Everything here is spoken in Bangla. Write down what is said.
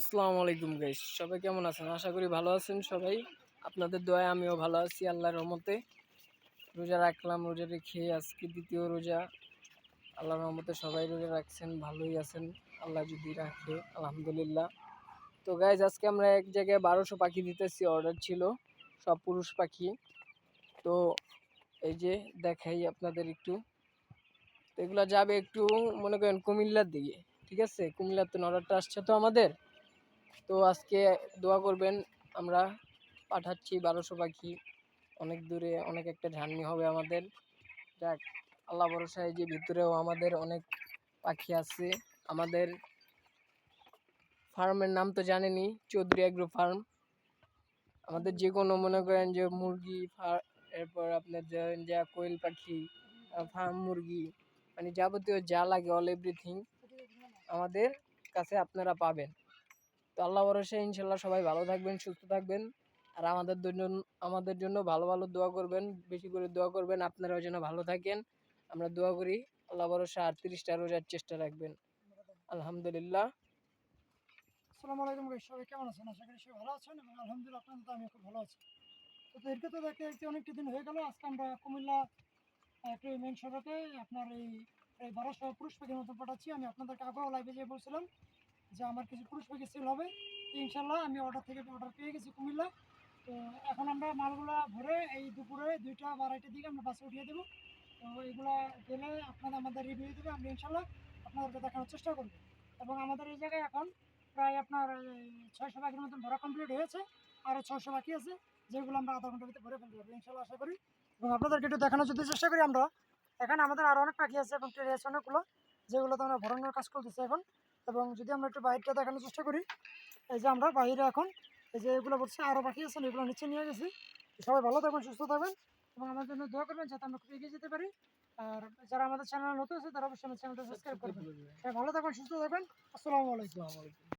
আসসালামু আলাইকুম গাইস সবাই কেমন আছেন? আশা করি ভালো আছেন সবাই। আপনাদের দোয়ায় আমিও ভালো আছি, আল্লাহর রহমতে। রোজা রাখলাম, রোজা রেখে আজকে দ্বিতীয় রোজা। আল্লাহর রহমতে সবাই রোজা রাখছেন, ভালোই আছেন। আল্লাহ যদি রাখে, আলহামদুলিল্লাহ। তো গাইজ আজকে আমরা এক জায়গায় বারোশো পাখি দিতেছি অর্ডার ছিল, সব পুরুষ পাখি। তো এই যে দেখাই আপনাদের একটু। এগুলো যাবে একটু, মনে করেন কুমিল্লার দিকে, ঠিক আছে? কুমিল্লার তো অর্ডারটা আসছে তো আমাদের। তো আজকে দোয়া করবেন, আমরা পাঠাচ্ছি বারোশো পাখি। অনেক দূরে অনেক একটা জার্নি হবে আমাদের। যাক, আল্লাহ ভরসায় যে ভিতরেও আমাদের অনেক পাখি আছে। আমাদের ফার্মের নাম তো জানেনই চৌধুরী অ্যাগ্রো ফার্ম আমাদের যে কোনো মনে করেন যে মুরগি এরপর আপনার যা কোয়েল পাখি ফার্ম মুরগি মানে যাবতীয় যা লাগে অল এভরিথিং আমাদের কাছে আপনারা পাবেন। তো আল্লাহ ভরসায় ইনশাল্লাহ সবাই ভালো থাকবেন, সুস্থ থাকবেন। আর আমাদের জন্য আমাদের জন্য ভালো ভালো দোয়া করবেন, বেশি করে দোয়া করবেন, আপনারাও যেন ভালো থাকেন। আমরা দোয়া করি, আল্লাহ ভরসা আটত্রিশটা রোজার চেষ্টা রাখবেন। আলহামদুলিল্লাহ। আলাইকুম সবাই কেমন আছেন? ভালো আছেন এবং আলহামদুলিল্লাহ আমি খুব ভালো আছি। তো দিন হয়ে আজকে আমরা একটু আপনার এই মতো পাঠাচ্ছি। আমি আপনাদেরকে আগেও লাইভে বলছিলাম যে আমার কিছু পুরুষ পাখি সেল হবে ইনশাল্লাহ আমি অর্ডার থেকে অর্ডার পেয়ে গেছি কুমিল্লা। তো এখন আমরা মালগুলো ভরে এই দুপুরে দুইটা বা আড়াইটার দিকে আমরা বাসে উঠিয়ে দেবো। তো এইগুলো গেলে আপনাদের আমাদের রিভিউ দেবে। আমরা ইনশাল্লাহ আপনাদেরকে দেখানোর চেষ্টা করব। এবং আমাদের এই জায়গায় এখন প্রায় আপনার ছয়শো পাখির মতন ভরা কমপ্লিট হয়েছে। আরও ছয়শো বাকি আছে, যেগুলো আমরা আধা ঘণ্টার ভিতরে ভরে ফেলতে পারব, ইনশাল্লাহ আশা করি। এবং আপনাদেরকে একটু দেখানোর যদি চেষ্টা করি আমরা, এখানে আমাদের আরও অনেক পাখি আছে এবং ট্রেন আছে অনেকগুলো যেগুলো তো আমরা ভরানোর কাজ করতেছি এখন। এবং যদি আমরা একটু বাইরটা দেখানোর চেষ্টা করি, এই যে আমরা বাইরে এখন, এই যে এগুলো বলছে আরও পাখি আছেন এগুলো নিচে নিয়ে গেছি। সবাই ভালো থাকবেন সুস্থ থাকবেন এবং আমাদের জন্য দোয়া করবেন যাতে আমরা খুব এগিয়ে যেতে পারি। আর যারা আমাদের চ্যানেল নতুন আছে, তারা অবশ্যই আমার চ্যানেলটা সাবস্ক্রাইব করবেন। ভালো থাকবেন সুস্থ থাকবেন আসসালামু আলাইকুম।